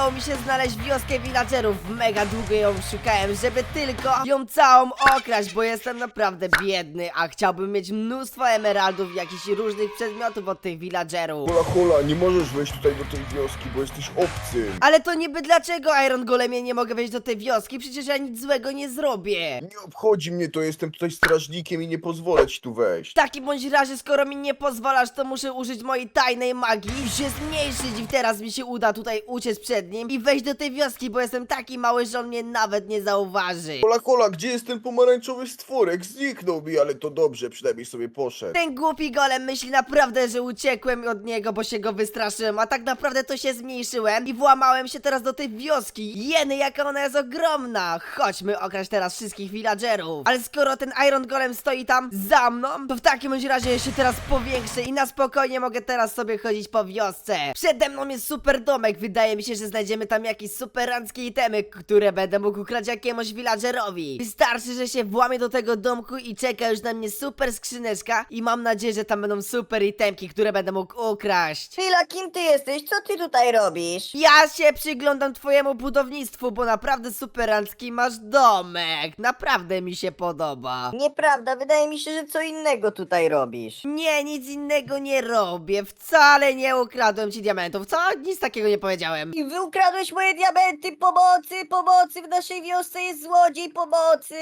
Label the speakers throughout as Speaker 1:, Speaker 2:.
Speaker 1: udało mi się znaleźć wioskę villagerów. Mega długo ją szukałem, żeby tylko ją całą okraść, bo jestem naprawdę biedny, a chciałbym mieć mnóstwo emeraldów i jakichś różnych przedmiotów od tych villagerów.
Speaker 2: Hola, hola, nie możesz wejść tutaj do tej wioski, bo jesteś obcym.
Speaker 1: Ale to niby dlaczego, Iron Golemie, nie mogę wejść do tej wioski? Przecież ja nic złego nie zrobię.
Speaker 2: Nie obchodzi mnie to, jestem tutaj strażnikiem i nie pozwolę ci tu wejść.
Speaker 1: W takim bądź razie, skoro mi nie pozwalasz, to muszę użyć mojej tajnej magii i się zmniejszyć i teraz mi się uda tutaj uciec przed nim i wejść do tej wioski, bo jestem taki mały, że on mnie nawet nie zauważy.
Speaker 2: Hola, hola, gdzie jest ten pomarańczowy stworek? Zniknął mi, ale to dobrze, przynajmniej sobie poszedł.
Speaker 1: Ten głupi golem myśli naprawdę, że uciekłem od niego, bo się go wystraszyłem, a tak naprawdę to się zmniejszyłem i włamałem się teraz do tej wioski. Jeny, jaka ona jest ogromna! Chodźmy okraść teraz wszystkich villagerów. Ale skoro ten Iron Golem stoi tam za mną, to w takim bądź razie się teraz powiększę i na spokojnie mogę teraz sobie chodzić po wiosce. Przede mną jest super domek, wydaje mi się, że znajdziemy tam jakieś superanckie itemy, które będę mógł ukraść jakiemuś villagerowi. Wystarczy, że się włamię do tego domku i czeka już na mnie super skrzyneczka i mam nadzieję, że tam będą super itemki, które będę mógł ukraść.
Speaker 3: Chwila, kim ty jesteś? Co ty tutaj robisz?
Speaker 1: Ja się przyglądam twojemu budownictwu, bo naprawdę superancki masz domek. Naprawdę mi się podoba.
Speaker 3: Nieprawda, wydaje mi się, że co innego tutaj robisz.
Speaker 1: Nie, nic innego nie robię. Wcale nie ukradłem ci diamentów. Co? Nic takiego nie powiedziałem.
Speaker 3: I wy ukradłeś moje diamenty! Pomocy! Pomocy! W naszej wiosce jest złodziej! Pomocy!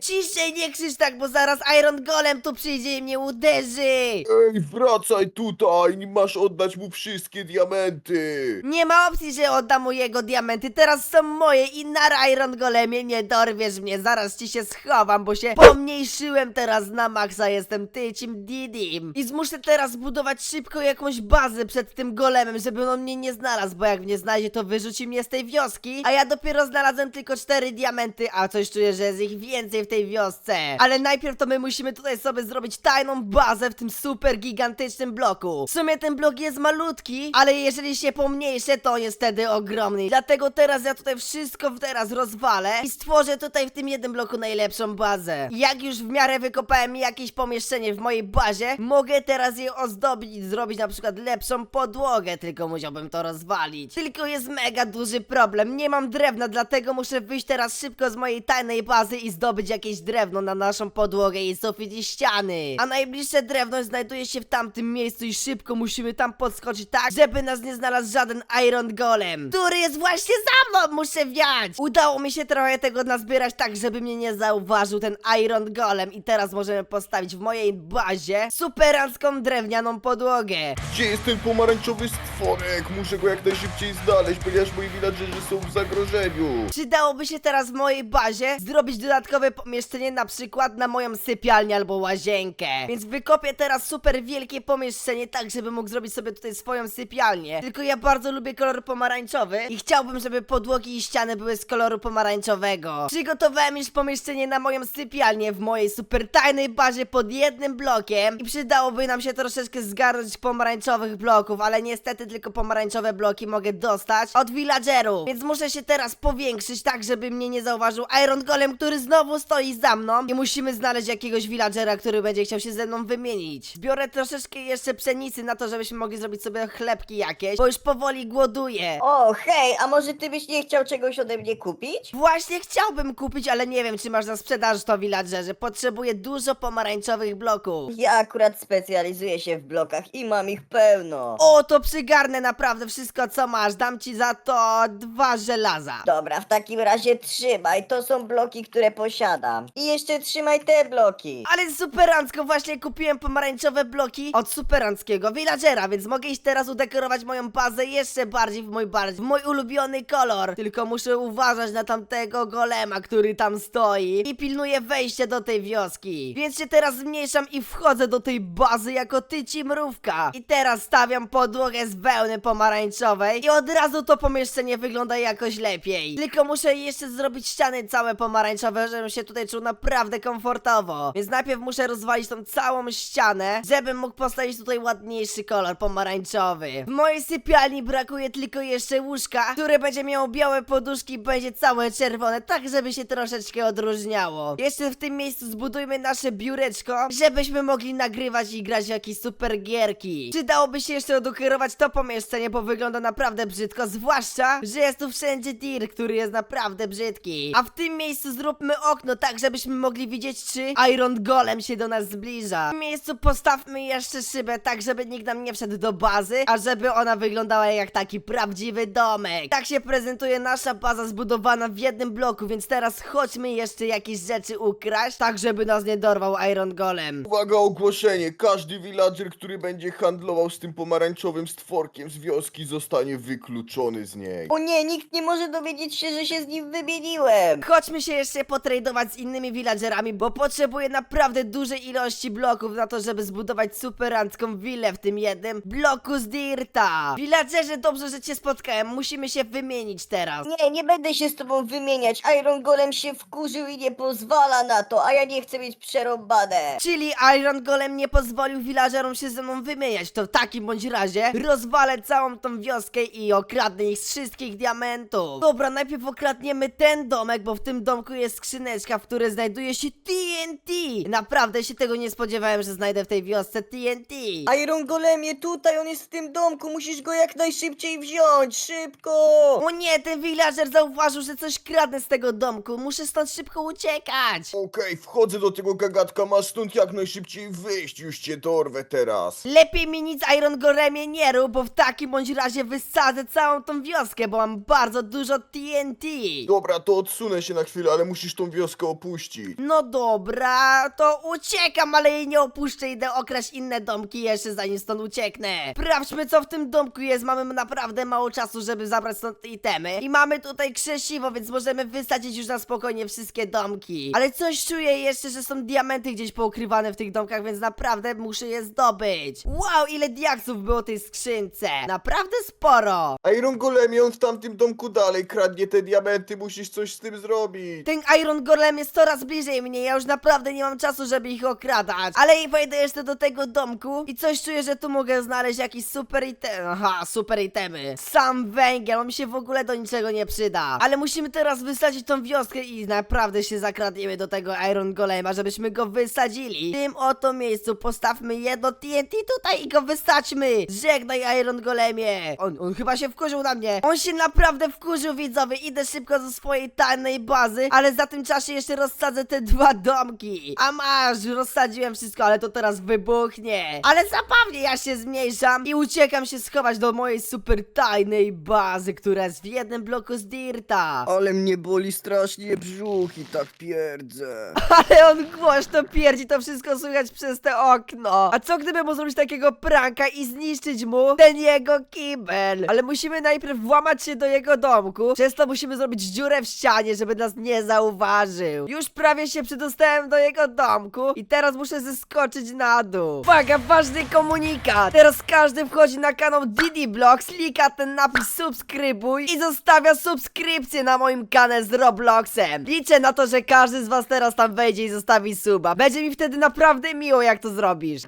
Speaker 1: Ciszej, nie krzycz tak, bo zaraz Iron Golem tu przyjdzie i mnie uderzy.
Speaker 2: Ej, wracaj tutaj, masz oddać mu wszystkie diamenty.
Speaker 1: Nie ma opcji, że oddam mu jego diamenty. Teraz są moje i na Iron Golemie nie dorwiesz mnie. Zaraz ci się schowam, bo się pomniejszyłem teraz na maksa. Jestem tycim Didim. I muszę teraz zbudować szybko jakąś bazę przed tym golemem, żeby on mnie nie znalazł, bo jak mnie znajdzie, to wyrzuci mnie z tej wioski. A ja dopiero znalazłem tylko cztery diamenty, a coś czuję, że jest ich więcej w tej wiosce. Ale najpierw to my musimy tutaj sobie zrobić tajną bazę w tym super gigantycznym bloku. W sumie ten blok jest malutki, ale jeżeli się pomniejszę, to on jest wtedy ogromny. Dlatego teraz ja tutaj wszystko teraz rozwalę i stworzę tutaj w tym jednym bloku najlepszą bazę. Jak już w miarę wykopałem jakieś pomieszczenie w mojej bazie, mogę teraz je ozdobić i zrobić na przykład lepszą podłogę, tylko musiałbym to rozwalić. Tylko jest mega duży problem, nie mam drewna, dlatego muszę wyjść teraz szybko z mojej tajnej bazy i zdobyć jakieś drewno na naszą podłogę i sufit i ściany. A najbliższe drewno znajduje się w tamtym miejscu i szybko musimy tam podskoczyć tak, żeby nas nie znalazł żaden Iron Golem, który jest właśnie za mną, muszę wiać. Udało mi się trochę tego nazbierać tak, żeby mnie nie zauważył ten Iron Golem i teraz możemy postawić w mojej bazie superancką drewnianą podłogę.
Speaker 2: Gdzie jest ten pomarańczowy stworek? Muszę go jak najszybciej znaleźć, ponieważ moi villagerzy są w zagrożeniu.
Speaker 1: Przydałoby się teraz w mojej bazie zrobić dodatkowe pomieszczenie na przykład na moją sypialnię albo łazienkę. Więc wykopię teraz super wielkie pomieszczenie tak, żeby mógł zrobić sobie tutaj swoją sypialnię. Tylko ja bardzo lubię kolor pomarańczowy i chciałbym, żeby podłogi i ściany były z koloru pomarańczowego. Przygotowałem już pomieszczenie na moją sypialnię w mojej super tajnej bazie pod jednym blokiem i przydałoby nam się troszeczkę zgarnąć pomarańczowych bloków, ale niestety tylko pomarańczowe bloki mogę dostać od villagerów, więc muszę się teraz powiększyć tak, żeby mnie nie zauważył Iron Golem, który znowu stoi za mną i musimy znaleźć jakiegoś villagera, który będzie chciał się ze mną wymienić. Zbiorę troszeczkę jeszcze pszenicy na to, żebyśmy mogli zrobić sobie chlebki jakieś, bo już powoli głoduję.
Speaker 3: O, hej, a może ty byś nie chciał czegoś ode mnie kupić?
Speaker 1: Właśnie chciałbym kupić, ale nie wiem, czy masz na sprzedaż to villagerze. Potrzebuję dużo pomarańczowych bloków.
Speaker 3: Ja akurat specjalizuję się w blokach i mam ich pełno.
Speaker 1: O, to przygarnę naprawdę wszystko, co masz. Dam ci za to dwa żelaza.
Speaker 3: Dobra, w takim razie trzymaj, to są bloki, które posiadam. I jeszcze trzymaj te bloki.
Speaker 1: Ale superancko, właśnie kupiłem pomarańczowe bloki od superanckiego villagera, więc mogę iść teraz udekorować moją bazę jeszcze bardziej w mój bardziej, w mój ulubiony kolor. Tylko muszę uważać na tamtego golema, który tam stoi i pilnuje wejście do tej wioski. Więc się teraz zmniejszam i wchodzę do tej bazy jako tyci mrówka. I teraz stawiam podłogę z wełny pomarańczowej i od razu to pomieszczenie wygląda jakoś lepiej. Tylko muszę jeszcze zrobić ściany całe pomarańczowe, żebym się tutaj czuł naprawdę komfortowo. Więc najpierw muszę rozwalić tą całą ścianę, żebym mógł postawić tutaj ładniejszy kolor pomarańczowy. W mojej sypialni brakuje tylko jeszcze łóżka, które będzie miało białe poduszki i będzie całe czerwone, tak żeby się troszeczkę odróżniało. Jeszcze w tym miejscu zbudujmy nasze biureczko, żebyśmy mogli nagrywać i grać w jakieś super gierki. Przydałoby się jeszcze odukierować to pomieszczenie, bo wygląda naprawdę brzydko, zwłaszcza zwłaszcza, że jest tu wszędzie tir, który jest naprawdę brzydki. A w tym miejscu zróbmy okno tak, żebyśmy mogli widzieć, czy Iron Golem się do nas zbliża. W tym miejscu postawmy jeszcze szybę, tak żeby nikt nam nie wszedł do bazy, a żeby ona wyglądała jak taki prawdziwy domek. Tak się prezentuje nasza baza zbudowana w jednym bloku, więc teraz chodźmy jeszcze jakieś rzeczy ukraść, tak żeby nas nie dorwał Iron Golem.
Speaker 2: Uwaga, ogłoszenie. Każdy villager, który będzie handlował z tym pomarańczowym stworkiem z wioski zostanie wykluczony z niej.
Speaker 3: O nie, nikt nie może dowiedzieć się, że się z nim wymieniłem.
Speaker 1: Chodźmy się jeszcze potradować z innymi villagerami, bo potrzebuję naprawdę dużej ilości bloków na to, żeby zbudować superancką willę w tym jednym bloku z Dirta. Villagerze, dobrze, że cię spotkałem, musimy się wymienić teraz.
Speaker 3: Nie, nie będę się z tobą wymieniać. Iron Golem się wkurzył i nie pozwala na to, a ja nie chcę mieć przerąbane.
Speaker 1: Czyli Iron Golem nie pozwolił villagerom się ze mną wymieniać, to w takim bądź razie rozwalę całą tą wioskę i okradnę ich z wszystkich diamentów. Dobra, najpierw okradniemy ten domek, bo w tym domku jest skrzyneczka, w której znajduje się TNT. Naprawdę się tego nie spodziewałem, że znajdę w tej wiosce TNT.
Speaker 3: Iron Golemie, tutaj on jest w tym domku, musisz go jak najszybciej wziąć, szybko!
Speaker 1: O nie, ten villager zauważył, że coś kradnę z tego domku. Muszę stąd szybko uciekać.
Speaker 2: Okej, wchodzę do tego gagatka, masz stąd jak najszybciej wyjść, już cię dorwę teraz.
Speaker 1: Lepiej mi nic Iron Golemie nie rób, bo w takim bądź razie wysadzę całą tą wioskę, bo mam bardzo dużo TNT.
Speaker 2: Dobra, to odsunę się na chwilę, ale musisz tą wioskę opuścić.
Speaker 1: No dobra, to uciekam, ale jej nie opuszczę, idę okraść inne domki jeszcze zanim stąd ucieknę. Sprawdźmy co w tym domku jest, mamy naprawdę mało czasu, żeby zabrać stąd te itemy. I mamy tutaj krzesiwo, więc możemy wysadzić już na spokojnie wszystkie domki. Ale coś czuję jeszcze, że są diamenty gdzieś poukrywane w tych domkach, więc naprawdę muszę je zdobyć. Wow, ile diaksów było w tej skrzynce. Naprawdę sporo.
Speaker 2: Iron Golemie, on w tamtym domku dalej kradnie te diamenty, musisz coś z tym zrobić.
Speaker 1: Ten Iron Golem jest coraz bliżej mnie, ja już naprawdę nie mam czasu, żeby ich okradać. Ale i wejdę jeszcze do tego domku i coś czuję, że tu mogę znaleźć jakiś super item. Aha, super itemy. Sam węgiel, on mi się w ogóle do niczego nie przyda. Ale musimy teraz wysadzić tą wioskę i naprawdę się zakradniemy do tego Iron Golema, żebyśmy go wysadzili. W tym oto miejscu postawmy jedno TNT tutaj i go wysadźmy. Żegnaj Iron Golemie. On, on chyba się wkurzył na mnie. On się naprawdę wkurzył, widzowie. Idę szybko do swojej tajnej bazy, ale za tym czasie jeszcze rozsadzę te dwa domki. A masz, rozsadziłem wszystko, ale to teraz wybuchnie. Ale zabawnie, ja się zmniejszam i uciekam się schować do mojej super tajnej bazy, która jest w jednym bloku z Dirta.
Speaker 4: Ale mnie boli strasznie brzuch i tak pierdzę.
Speaker 1: Ale on głośno pierdzi, to wszystko słychać przez te okno. A co gdyby mu zrobić takiego pranka i zniszczyć mu ten jego kibel? Ale musimy najpierw włamać się do jego domku. Przez to musimy zrobić dziurę w ścianie, żeby nas nie zauważył. Już prawie się przedostałem do jego domku i teraz muszę zeskoczyć na dół. Uwaga, ważny komunikat! Teraz każdy wchodzi na kanał Didi Blogs, klika ten napis subskrybuj i zostawia subskrypcję na moim kanale z Robloxem. Liczę na to, że każdy z was teraz tam wejdzie i zostawi suba. Będzie mi wtedy naprawdę miło, jak to zrobisz.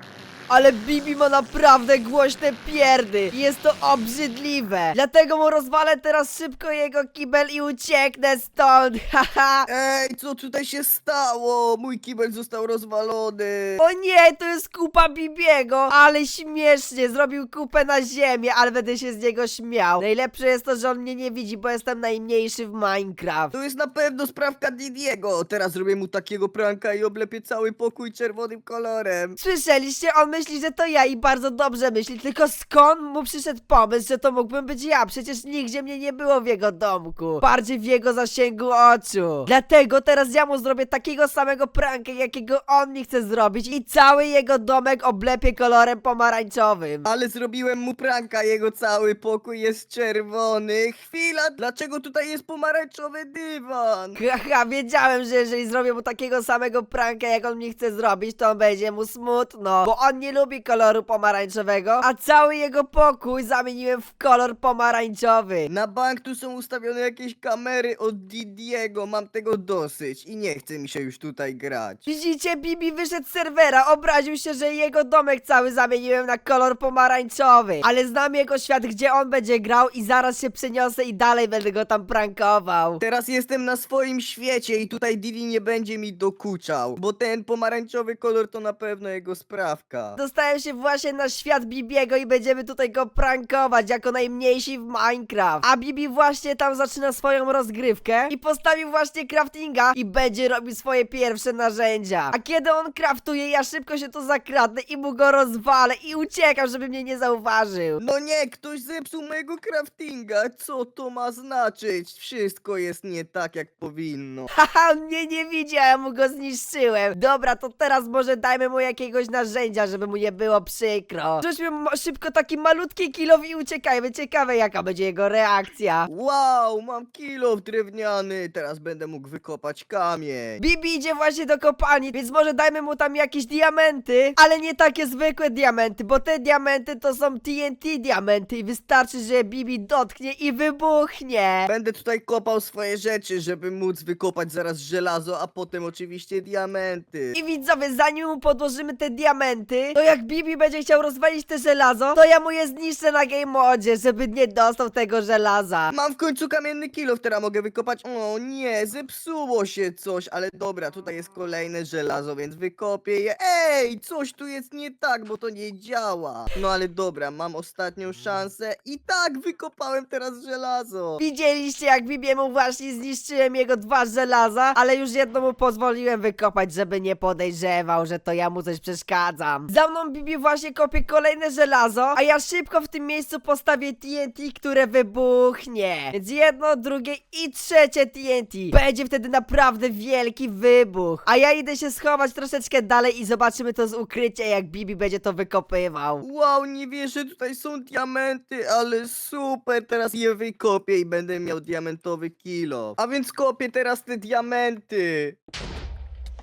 Speaker 1: Ale Bibi ma naprawdę głośne pierdy i jest to obrzydliwe. Dlatego mu rozwalę teraz szybko jego kibel i ucieknę stąd. Haha.
Speaker 4: Ej, co tutaj się stało? Mój kibel został rozwalony.
Speaker 1: O nie, to jest kupa Bibiego, ale śmiesznie, zrobił kupę na ziemię, ale będę się z niego śmiał. Najlepsze jest to, że on mnie nie widzi, bo jestem najmniejszy w Minecraft.
Speaker 4: To jest na pewno sprawka Didiego. Teraz zrobię mu takiego pranka i oblepię cały pokój czerwonym kolorem.
Speaker 1: Słyszeliście? On myśli, że to ja i bardzo dobrze myśli, tylko skąd mu przyszedł pomysł, że to mógłbym być ja? Przecież nigdzie mnie nie było w jego domku. Bardziej w jego zasięgu oczu. Dlatego teraz ja mu zrobię takiego samego pranka, jakiego on mi chce zrobić i cały jego domek oblepię kolorem pomarańczowym.
Speaker 4: Ale zrobiłem mu pranka, jego cały pokój jest czerwony. Chwila, dlaczego tutaj jest pomarańczowy dywan?
Speaker 1: Haha, wiedziałem, że jeżeli zrobię mu takiego samego pranka, jak on mi chce zrobić, to będzie mu smutno, bo on nie lubi koloru pomarańczowego, a cały jego pokój zamieniłem w kolor pomarańczowy.
Speaker 4: Na bank tu są ustawione jakieś kamery od Didiego, mam tego dosyć i nie chce mi się już tutaj grać.
Speaker 1: Widzicie, Bibi wyszedł z serwera, obraził się, że jego domek cały zamieniłem na kolor pomarańczowy. Ale znam jego świat, gdzie on będzie grał i zaraz się przeniosę i dalej będę go tam prankował.
Speaker 4: Teraz jestem na swoim świecie i tutaj Didi nie będzie mi dokuczał, bo ten pomarańczowy kolor to na pewno jego sprawka.
Speaker 1: Dostałem się właśnie na świat Bibiego i będziemy tutaj go prankować jako najmniejsi w Minecraft. A Bibi właśnie tam zaczyna swoją rozgrywkę i postawił właśnie craftinga i będzie robił swoje pierwsze narzędzia. A kiedy on craftuje, ja szybko się tu zakradnę i mu go rozwalę i uciekam, żeby mnie nie zauważył.
Speaker 4: No nie, ktoś zepsuł mojego craftinga. Co to ma znaczyć? Wszystko jest nie tak, jak powinno.
Speaker 1: Haha, on mnie nie widział, ja mu go zniszczyłem. Dobra, to teraz może dajmy mu jakiegoś narzędzia, żeby mu nie było przykro. Rzućmy mu szybko taki malutki kilow i uciekajmy. Ciekawe jaka będzie jego reakcja.
Speaker 4: Wow, mam kilo drewniany. Teraz będę mógł wykopać kamień.
Speaker 1: Bibi idzie właśnie do kopalni, więc może dajmy mu tam jakieś diamenty, ale nie takie zwykłe diamenty, bo te diamenty to są TNT diamenty i wystarczy, że Bibi dotknie i wybuchnie.
Speaker 4: Będę tutaj kopał swoje rzeczy, żeby móc wykopać zaraz żelazo, a potem oczywiście diamenty.
Speaker 1: I widzowie, zanim mu podłożymy te diamenty, to jak Bibi będzie chciał rozwalić te żelazo, to ja mu je zniszczę na game modzie, żeby nie dostał tego żelaza.
Speaker 4: Mam w końcu kamienny kilo, teraz mogę wykopać. O nie, zepsuło się coś, ale dobra, tutaj jest kolejne żelazo, więc wykopię je. Ej, coś tu jest nie tak, bo to nie działa. No ale dobra, mam ostatnią szansę i tak wykopałem teraz żelazo.
Speaker 1: Widzieliście jak Bibiemu właśnie zniszczyłem jego dwa żelaza, ale już jedno mu pozwoliłem wykopać, żeby nie podejrzewał, że to ja mu coś przeszkadzam. Za mną Bibi właśnie kopie kolejne żelazo, a ja szybko w tym miejscu postawię TNT, które wybuchnie. Więc jedno, drugie i trzecie TNT. Będzie wtedy naprawdę wielki wybuch. A ja idę się schować troszeczkę dalej i zobaczymy to z ukrycia, jak Bibi będzie to wykopywał.
Speaker 4: Wow, nie wierzę, tutaj są diamenty, ale super, teraz je wykopię i będę miał diamentowy kilo. A więc kopię teraz te diamenty.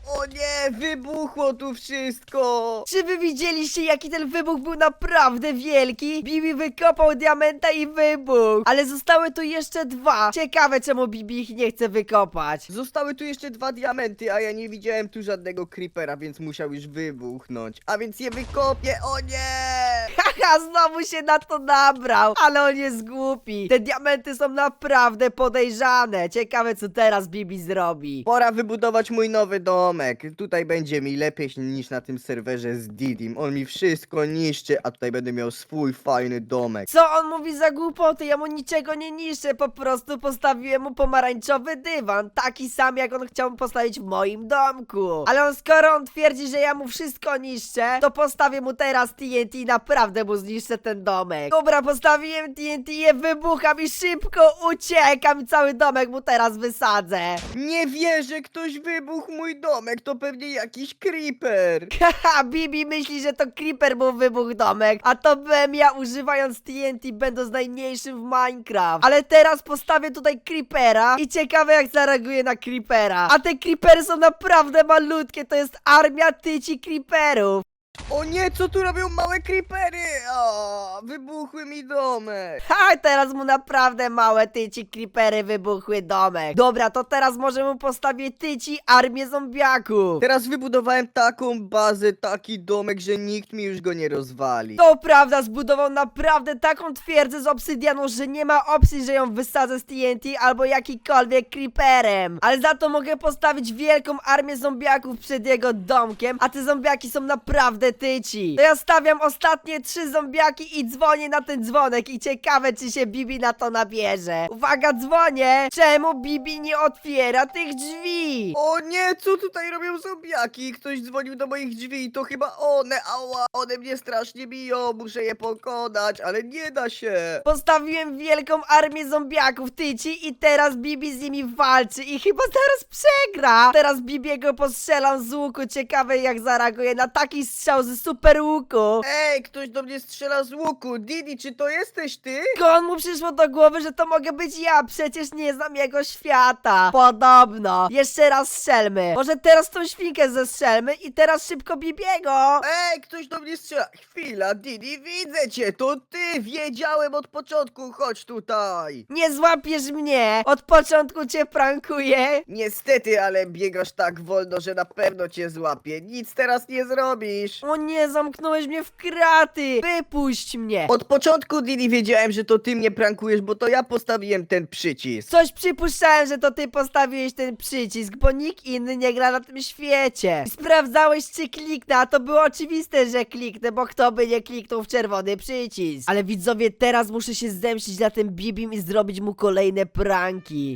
Speaker 4: O nie, wybuchło tu wszystko.
Speaker 1: Czy wy widzieliście, jaki ten wybuch był naprawdę wielki? Bibi wykopał diamenta i wybuch. Ale zostały tu jeszcze dwa. Ciekawe, czemu Bibi ich nie chce wykopać.
Speaker 4: Zostały tu jeszcze dwa diamenty, a ja nie widziałem tu żadnego creepera, więc musiał już wybuchnąć. A więc je wykopię, o nie!
Speaker 1: Haha, znowu się na to nabrał. Ale on jest głupi. Te diamenty są naprawdę podejrzane. Ciekawe, co teraz Bibi zrobi.
Speaker 4: Pora wybudować mój nowy domek. Tutaj będzie mi lepiej niż na tym serwerze z Didim. On mi wszystko niszczy, a tutaj będę miał swój fajny domek.
Speaker 1: Co on mówi za głupoty? Ja mu niczego nie niszczę, po prostu postawiłem mu pomarańczowy dywan, taki sam jak on chciał postawić w moim domku. Ale on skoro on twierdzi, że ja mu wszystko niszczę, to postawię mu teraz TNT i naprawdę mu zniszczę ten domek. Dobra, postawiłem TNT, je wybucham i szybko uciekam i cały domek mu teraz wysadzę.
Speaker 4: Nie wierzę, ktoś wybuchł mój domek, to pewnie jakiś creeper.
Speaker 1: Haha, Bibi myśli, że to Creeper mu wybuchł domek, a to byłem ja używając TNT, będąc najmniejszym w Minecraft. Ale teraz postawię tutaj Creepera i ciekawe jak zareaguje na Creepera. A te Creepery są naprawdę malutkie, to jest armia tyci Creeperów.
Speaker 4: O nie, co tu robią małe creepery? O, wybuchły mi domek.
Speaker 1: Ha, teraz mu naprawdę małe tyci Creepery wybuchły domek. Dobra, to teraz może mu postawię tyci armię zombiaków.
Speaker 4: Teraz wybudowałem taką bazę, taki domek, że nikt mi już go nie rozwali.
Speaker 1: To prawda, zbudował naprawdę taką twierdzę z obsydianu, że nie ma opcji, że ją wysadzę z TNT albo jakikolwiek creeperem. Ale za to mogę postawić wielką armię zombiaków przed jego domkiem, a te zombiaki są naprawdę tyci. To ja stawiam ostatnie trzy zombiaki i dzwonię na ten dzwonek i ciekawe, czy się Bibi na to nabierze. Uwaga, dzwonię! Czemu Bibi nie otwiera tych drzwi?
Speaker 4: O nie, co tutaj robią zombiaki? Ktoś dzwonił do moich drzwi, to chyba one, ała, one mnie strasznie biją, muszę je pokonać, ale nie da się.
Speaker 1: Postawiłem wielką armię zombiaków tyci i teraz Bibi z nimi walczy i chyba zaraz przegra. Teraz Bibiego postrzelam z łuku, ciekawe jak zareaguje na taki strzał ze super łuku.
Speaker 4: Ej, ktoś do mnie strzela z łuku. Didi, czy to jesteś ty?
Speaker 1: Skąd mu przyszło do głowy, że to mogę być ja? Przecież nie znam jego świata. Podobno. Jeszcze raz strzelmy. Może teraz tą świnkę zestrzelmy i teraz szybko Bibiego.
Speaker 4: Ej, ktoś do mnie strzela. Chwila, Didi, widzę cię, to ty, wiedziałem od początku, chodź tutaj.
Speaker 1: Nie złapiesz mnie. Od początku cię prankuję.
Speaker 4: Niestety, ale biegasz tak wolno, że na pewno cię złapię. Nic teraz nie zrobisz.
Speaker 1: O nie, zamknąłeś mnie w kraty! Wypuść mnie!
Speaker 4: Od początku, Didi, wiedziałem, że to ty mnie prankujesz, bo to ja postawiłem ten przycisk.
Speaker 1: Coś przypuszczałem, że to ty postawiłeś ten przycisk, bo nikt inny nie gra na tym świecie. I sprawdzałeś, czy kliknę, a to było oczywiste, że kliknę, bo kto by nie kliknął w czerwony przycisk. Ale widzowie, teraz muszę się zemścić na tym Bibim i zrobić mu kolejne pranki.